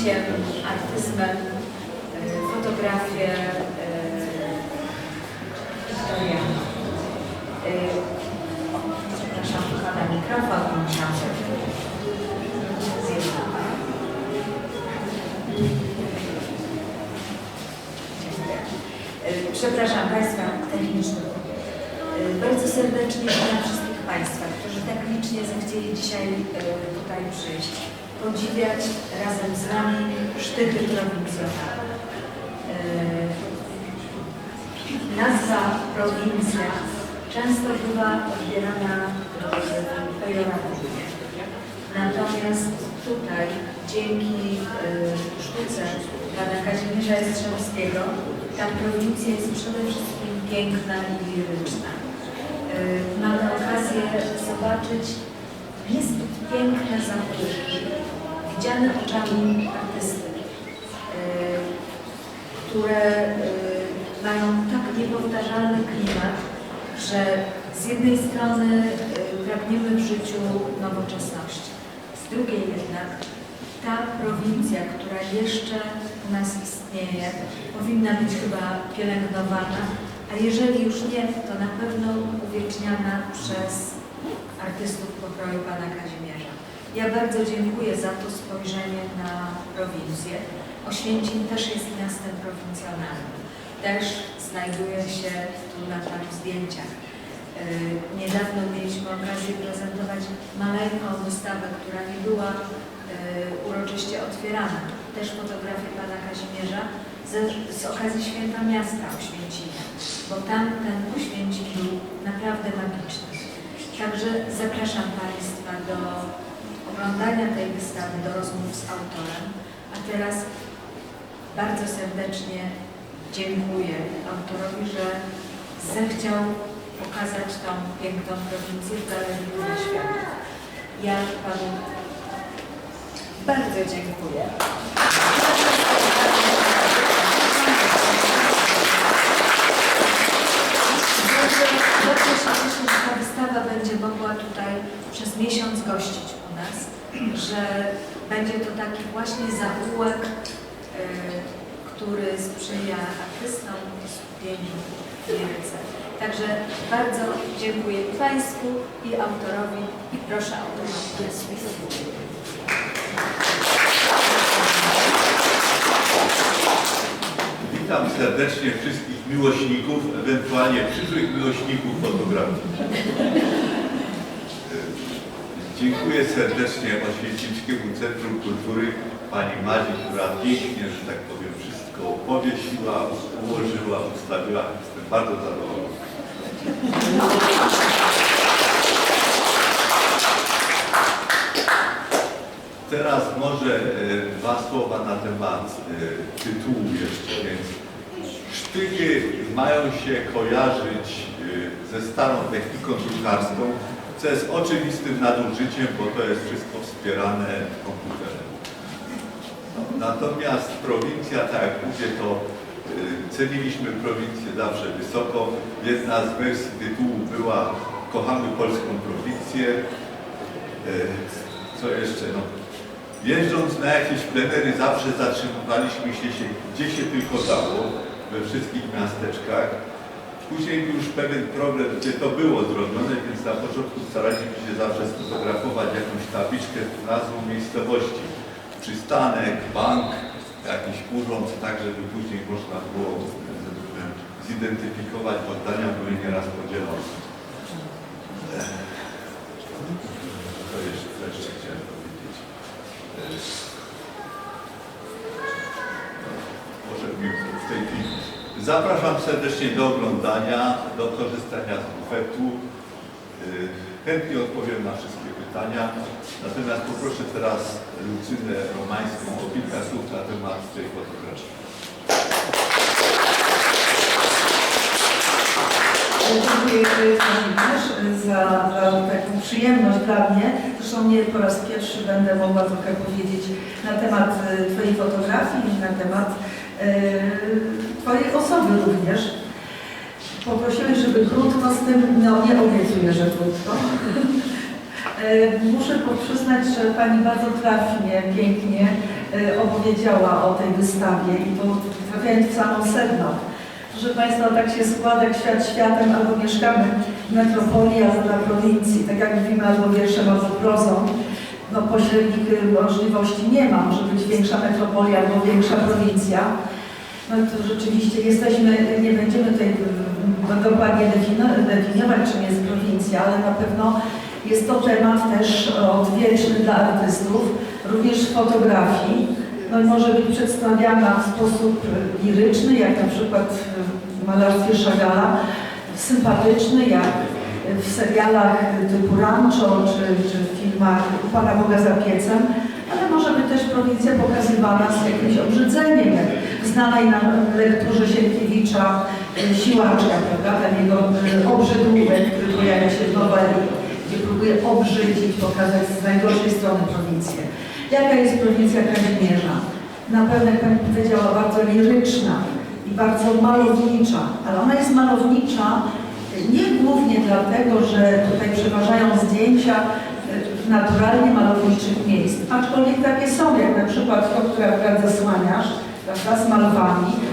zacięciem, artyzmem y, fotografię y, Wiktorianą. Y, Przepraszam, pana mikrofon musiałam. Y, Przepraszam Państwa technicznych. Y, Bardzo serdecznie witam wszystkich Państwa, którzy tak licznie zechcieli dzisiaj y, tutaj przyjść, podziwiać razem z nami sztychy prowincjonalne. Y, Nazwa prowincja często bywa odbierana pejoratywnie. Natomiast tutaj dzięki y, sztuce pana Kazimierza Jastrzębskiego ta prowincja jest przede wszystkim piękna i liryczna. Y, mamy okazję zobaczyć niezbyt piękne zachódki, widziane oczami artysty, które y, mają tak niepowtarzalny klimat, że z jednej strony y, pragniemy w życiu nowoczesności, z drugiej jednak ta prowincja, która jeszcze u nas istnieje, powinna być chyba pielęgnowana, a jeżeli już nie, to na pewno uwieczniana przez artystów pokroju pana Kazimierza. Ja bardzo dziękuję za to spojrzenie na prowincję. Oświęcim też jest miastem prowincjonalnym. Też znajduje się tu na paru zdjęciach. Yy, Niedawno mieliśmy okazję prezentować maleńką wystawę, która nie była yy, uroczyście otwierana. Też fotografię pana Kazimierza z, z okazji Święta Miasta Oświęcimia, bo tam ten Oświęcim był naprawdę magiczny. Także zapraszam Państwa do oglądania tej wystawy, do rozmów z autorem. A teraz bardzo serdecznie dziękuję autorowi, że zechciał pokazać tą piękną prowincję w Galerii na Światów. Ja Panu bardzo dziękuję. Bardzo, bardzo się cieszę, że ta wystawa będzie mogła tutaj przez miesiąc gościć nas, że będzie to taki właśnie zaułek, y, który sprzyja artystom i skupieniu w liryce. Także bardzo dziękuję Państwu, i autorowi i proszę autora. Witam serdecznie wszystkich miłośników, ewentualnie przyszłych miłośników fotografii. Dziękuję serdecznie Oświęcimskiemu Centrum Kultury Pani Madzi, która pięknie, że tak powiem, wszystko powiesiła, ułożyła, ustawiła. Jestem bardzo zadowolony. Teraz może e, dwa słowa na temat e, tytułu jeszcze, więc sztychy mają się kojarzyć e, ze starą techniką drukarską, co jest oczywistym nadużyciem, bo to jest wszystko wspierane komputerem. Natomiast prowincja, tak jak mówię, to e, ceniliśmy prowincję zawsze wysoko. Jedna z wersji tytułu była Kochamy polską prowincję. E, Co jeszcze? No, Jeżdżąc na jakieś plenery zawsze zatrzymywaliśmy się, się gdzie się tylko dało, we wszystkich miasteczkach. Później był już pewien problem, gdzie to było zrobione, więc na początku staraliśmy się zawsze sfotografować jakąś tabliczkę z nazwą miejscowości. Przystanek, bank, jakiś urząd, tak żeby później można było e, zidentyfikować, bo zdania były nieraz podzielone. To jeszcze, to jeszcze chciałem powiedzieć. Może mi w tej chwili Zapraszam serdecznie do oglądania, do korzystania z bufetu. Y, Chętnie odpowiem na wszystkie pytania. Natomiast poproszę teraz Lucynę Romańską o kilka słów na temat tej fotografii. Dziękuję również za, za taką przyjemność dla mnie. Zresztą nie po raz pierwszy będę mogła trochę powiedzieć na temat e, Twojej fotografii i na temat Twojej osoby również. Poprosiłeś, żeby krótko z tym, no nie obiecuję, że krótko. E, Muszę przyznać, że Pani bardzo trafnie, pięknie e, opowiedziała o tej wystawie i to trafiając w samą sedno. Proszę Państwa, tak się składa jak świat światem, albo mieszkamy w metropolii, na prowincji. Tak jak mówimy albo wierszem, albo prozą. No pośrednich y, możliwości nie ma. Może być większa metropolia albo większa prowincja. No to rzeczywiście jesteśmy, nie będziemy tutaj y, dokładnie definiować, czym jest prowincja, ale na pewno jest to temat też odwieczny dla artystów, również w fotografii. No i może być przedstawiana w sposób y, liryczny, jak na przykład w malarstwie Chagalla, sympatyczny, jak w serialach typu Rancho, czy, czy w filmach Pana Boga za piecem, ale może być też prowincja pokazywana z jakimś obrzydzeniem, jak w znanej nam lekturze Sienkiewicza y, Siłaczka, prawda, ten jego y, obrzydłówek, który pojawia się w noweli, gdzie próbuje obrzydzić, pokazać z najgorszej strony prowincję. Jaka jest prowincja Kazimierza? Na pewno, jak Pani powiedziała, bardzo liryczna i bardzo malownicza, ale ona jest malownicza nie głównie dlatego, że tutaj przeważają zdjęcia e, naturalnie malowniczych miejsc, aczkolwiek takie są, jak na przykład to, które akurat zasłaniasz, prawda, z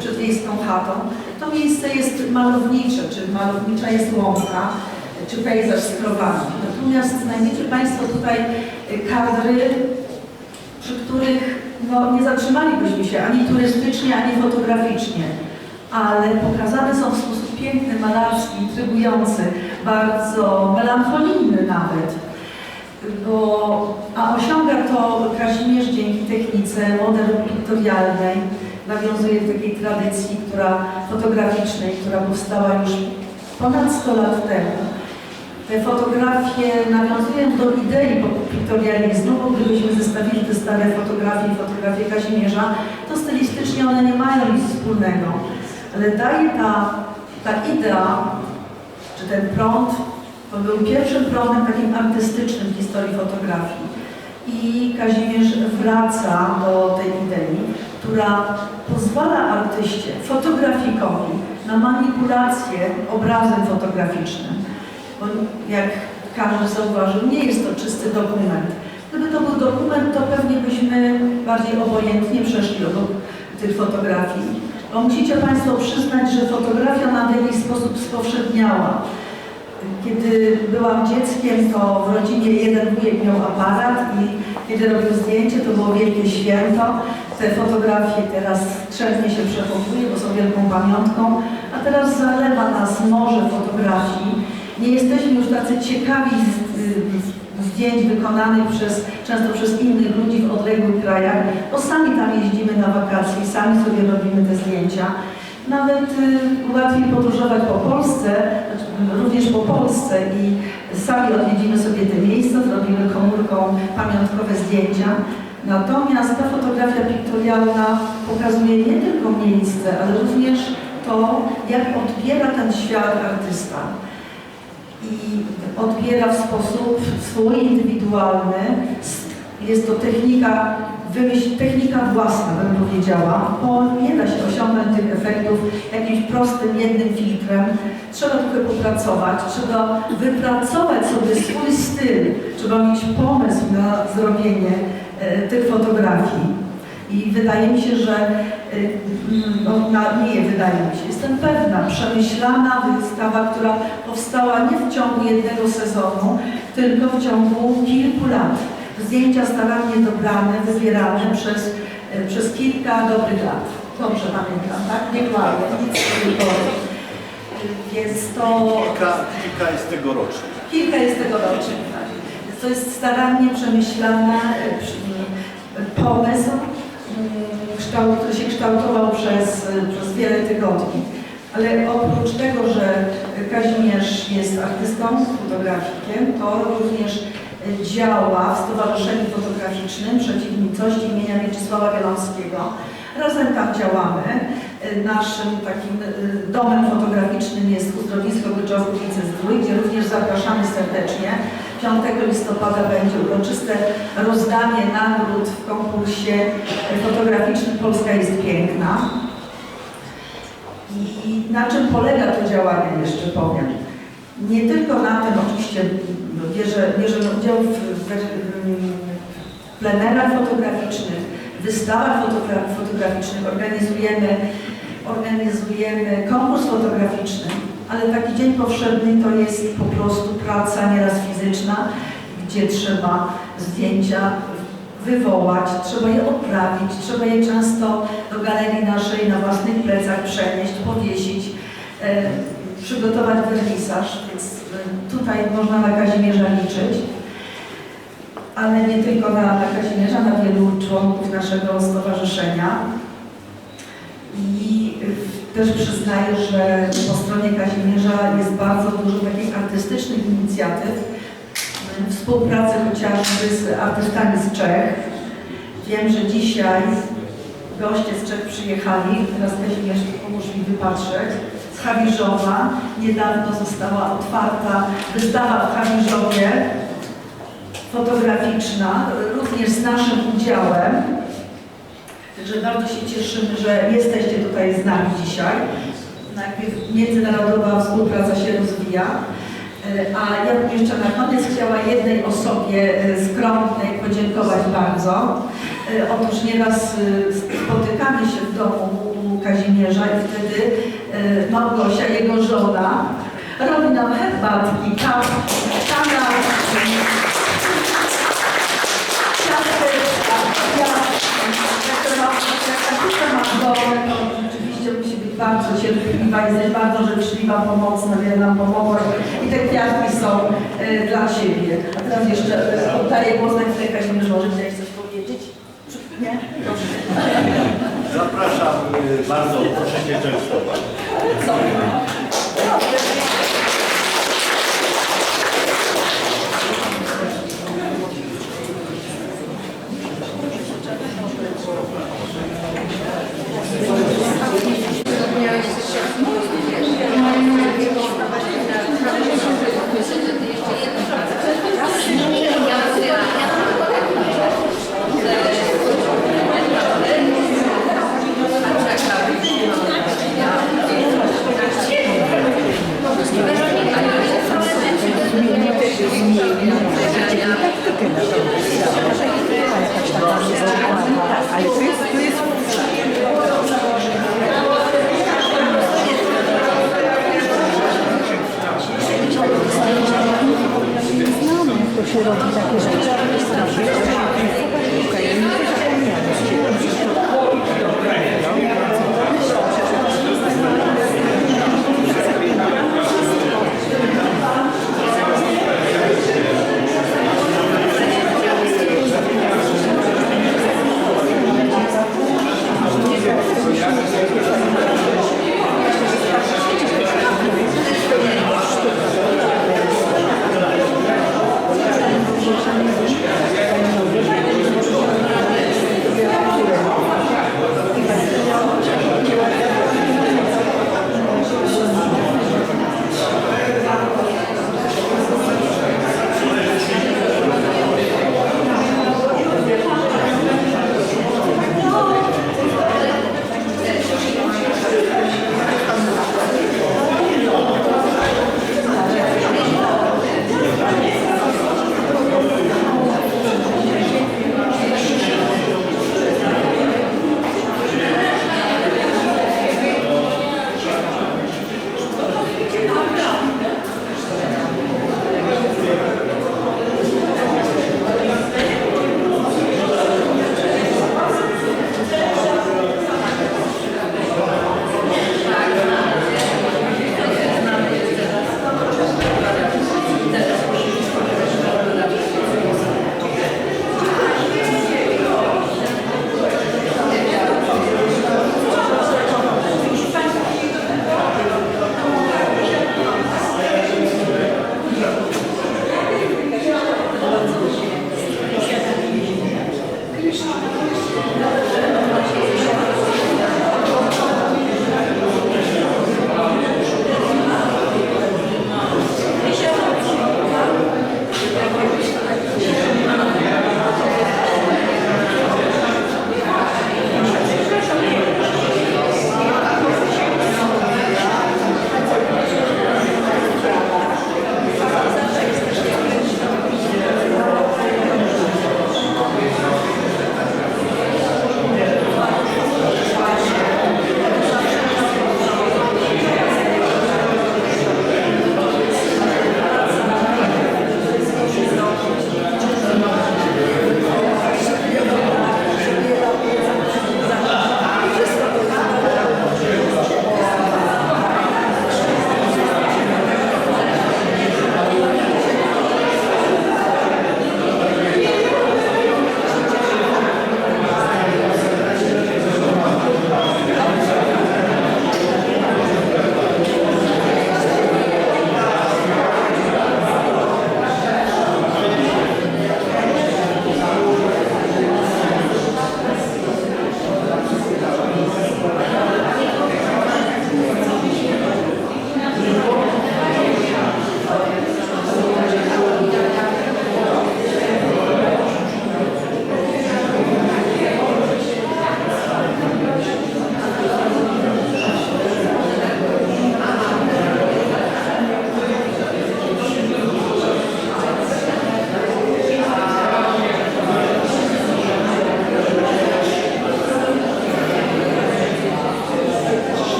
przed wiejską chatą. To miejsce jest malownicze, czy malownicza jest łąka, czy pejzaż z krowami. Natomiast znajdziecie Państwo tutaj e, kadry, przy których no, nie zatrzymalibyśmy się ani turystycznie, ani fotograficznie, ale pokazane są w piękny, malarski, intrygujący, bardzo melancholijny nawet. Bo, a osiąga to Kazimierz dzięki technice moderno-piktorialnej, nawiązuje do takiej tradycji która, fotograficznej, która powstała już ponad 100 lat temu. Te fotografie nawiązują do idei piktorializmu, bo gdybyśmy zestawili te stare fotografie i fotografie Kazimierza, to stylistycznie one nie mają nic wspólnego. Ale daje ta, ta idea, czy ten prąd, to był pierwszym prądem takim artystycznym w historii fotografii. I Kazimierz wraca do tej idei, która pozwala artyście, fotografikowi na manipulację obrazem fotograficznym. Bo jak każdy zauważył, nie jest to czysty dokument. Gdyby to był dokument, to pewnie byśmy bardziej obojętnie przeszli obok tych fotografii. Bo musicie Państwo przyznać, że fotografia na w sposób spowszedniała. Kiedy byłam dzieckiem, to w rodzinie jeden wujek miał aparat i kiedy robił zdjęcie, to było wielkie święto. Te fotografie teraz skrzętnie się przechowuje, bo są wielką pamiątką, a teraz zalewa nas morze fotografii. Nie jesteśmy już tacy ciekawi z, zdjęć wykonanych przez, często przez innych ludzi w odległych krajach, bo sami tam jeździmy na wakacje sami sobie robimy te zdjęcia. Nawet y, łatwiej podróżować po Polsce, znaczy, również po Polsce i sami odwiedzimy sobie te miejsca, zrobimy komórką pamiątkowe zdjęcia. Natomiast ta fotografia piktorialna pokazuje nie tylko miejsce, ale również to, jak odbiera ten świat artysta i odbiera w sposób swój indywidualny. Jest to technika, technika własna, bym powiedziała, bo nie da się osiągnąć tych efektów jakimś prostym, jednym filtrem. Trzeba trochę popracować, trzeba wypracować sobie swój styl, trzeba mieć pomysł na zrobienie e, tych fotografii. I wydaje mi się, że y, no, na, nie wydaje mi się, jestem pewna, przemyślana wystawa, która powstała nie w ciągu jednego sezonu, tylko w ciągu kilku lat. Zdjęcia starannie dobrane, wybierane przez, y, przez kilka dobrych lat. Dobrze pamiętam, tak? Nie kłamię, nic tylko. Więc to Kilka, kilka jest tegorocznych. kilka jest tegorocznych. tak. To jest starannie przemyślany pomysł, mm, kształt, który się kształtował przez, przez wiele tygodni. Ale oprócz tego, że Kazimierz jest artystą, fotografikiem, to również działa w Stowarzyszeniu Fotograficznym Przeciwnicość imienia Mieczysława Wielomskiego. Razem tam działamy. Naszym takim y, domem fotograficznym jest Uzdrowisko Wyczorkowice Zdrój, gdzie również zapraszamy serdecznie. 5 listopada będzie uroczyste rozdanie nagród w konkursie fotograficznym Polska jest piękna. I na czym polega to działanie, jeszcze powiem. Nie tylko na tym, oczywiście bierze, bierzemy udział w, w, w plenerach fotograficznych, wystawach fotogra- fotograficznych, organizujemy, organizujemy konkurs fotograficzny, ale taki dzień powszedni to jest po prostu praca nieraz fizyczna, gdzie trzeba zdjęcia wywołać, trzeba je odprawić, trzeba je często do galerii naszej na własnych plecach przenieść, powiesić, e, przygotować wernisaż, więc e, tutaj można na Kazimierza liczyć. Ale nie tylko na, na Kazimierza, na wielu członków naszego stowarzyszenia. I e, też przyznaję, że po stronie Kazimierza jest bardzo dużo takich artystycznych inicjatyw, współpracy chociażby z artystami z Czech. Wiem, że dzisiaj goście z Czech przyjechali, teraz Kazimierz pomóż mi wypatrzeć, z Hawiżowa. Niedawno została otwarta wystawa w Hawiżowie, fotograficzna, również z naszym udziałem. Także bardzo się cieszymy, że jesteście tutaj z nami dzisiaj. Międzynarodowa współpraca się rozwija. E, A ja bym jeszcze na koniec chciała jednej osobie e, skromnej podziękować bardzo. E, Otóż nieraz spotykamy się w domu u Kazimierza i wtedy Małgosia, jego żona, robi nam herbatki, kaw, kanapki, ciasteczka. Ja, jak to ma- jak ta kucha ma w domu, to rzeczywiście musi być bardzo cierpliwa, jesteś bardzo życzliwa, pomocna, wiele nam pomogła i te kwiatki są e, dla Ciebie. A teraz jeszcze e, oddaję głos na chwilę Kazimierz, może chciałeś coś powiedzieć? Nie? Dobrze. Zapraszam y, bardzo, proszę się częstować.